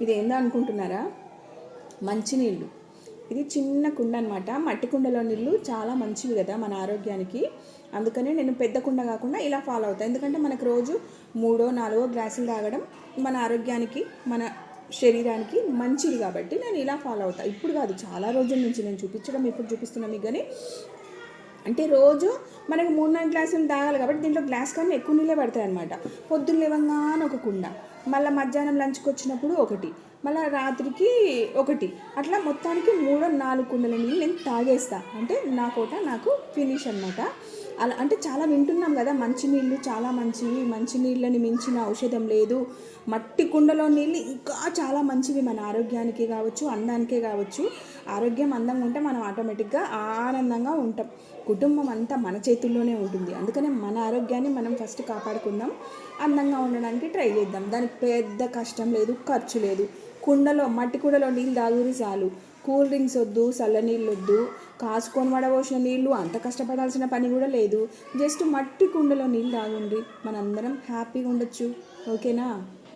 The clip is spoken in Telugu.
ఇది ఏందో అనుకుంటున్నారా మంచినీళ్ళు ఇది చిన్న కుండ అనమాట మట్టి కుండలో నీళ్ళు చాలా మంచివి కదా మన ఆరోగ్యానికి. అందుకనే నేను పెద్ద కుండ కాకుండా ఇలా ఫాలో అవుతాను ఎందుకంటే మనకు రోజు మూడో నాలుగో గ్లాసులు తాగడం మన ఆరోగ్యానికి మన శరీరానికి మంచిది కాబట్టి నేను ఇలా ఫాలో అవుతాను ఇప్పుడు కాదు చాలా రోజుల నుంచి నేను చూపించడం ఇప్పుడు చూపిస్తున్నాను మీకు కానీ అంటే రోజు మనకు మూడు నాలుగు గ్లాసులు తాగాలి కాబట్టి దీంట్లో గ్లాస్ కన్నా ఎక్కువ నీళ్ళే పడతాయి అనమాట పొద్దున్న లేవంగానే ఒక కుండ. మళ్ళీ మధ్యాహ్నం లంచ్కి వచ్చినప్పుడు ఒకటి మళ్ళీ రాత్రికి ఒకటి. అట్లా మొత్తానికి మూడో నాలుగు కుండల నీళ్ళు నేను తాగేస్తా. అంటే నా కోట నాకు ఫినిష్ అనమాట అలా అంటే చాలా వింటున్నాం కదా మంచినీళ్ళు చాలా మంచివి మంచినీళ్ళని మించిన ఔషధం లేదు. మట్టి కుండలో నీళ్ళు ఇంకా చాలా మంచివి మన ఆరోగ్యానికి కావచ్చు అందానికే కావచ్చు. ఆరోగ్యం అందంగా ఉంటే మనం ఆటోమేటిక్గా ఆనందంగా ఉంటాం. కుటుంబం అంతా మన చేతుల్లోనే ఉంటుంది. అందుకనే మన ఆరోగ్యాన్ని మనం ఫస్ట్ కాపాడుకుందాం. అందంగా ఉండడానికి ట్రై చేద్దాం. దానికి పెద్ద కష్టం లేదు ఖర్చు లేదు. కుండలో మట్టి కుండలో నీళ్ళు తాగురి చాలు. కూల్ డ్రింక్స్ వద్దు చల్లనీళ్ళు వద్దు కాసుకొని వడబోసిన నీళ్ళు అంత కష్టపడాల్సిన పని కూడా లేదు. జస్ట్ మట్టి కుండలో నీళ్ళు తాగుండ్రి మనందరం హ్యాపీగా ఉండొచ్చు. ఓకేనా?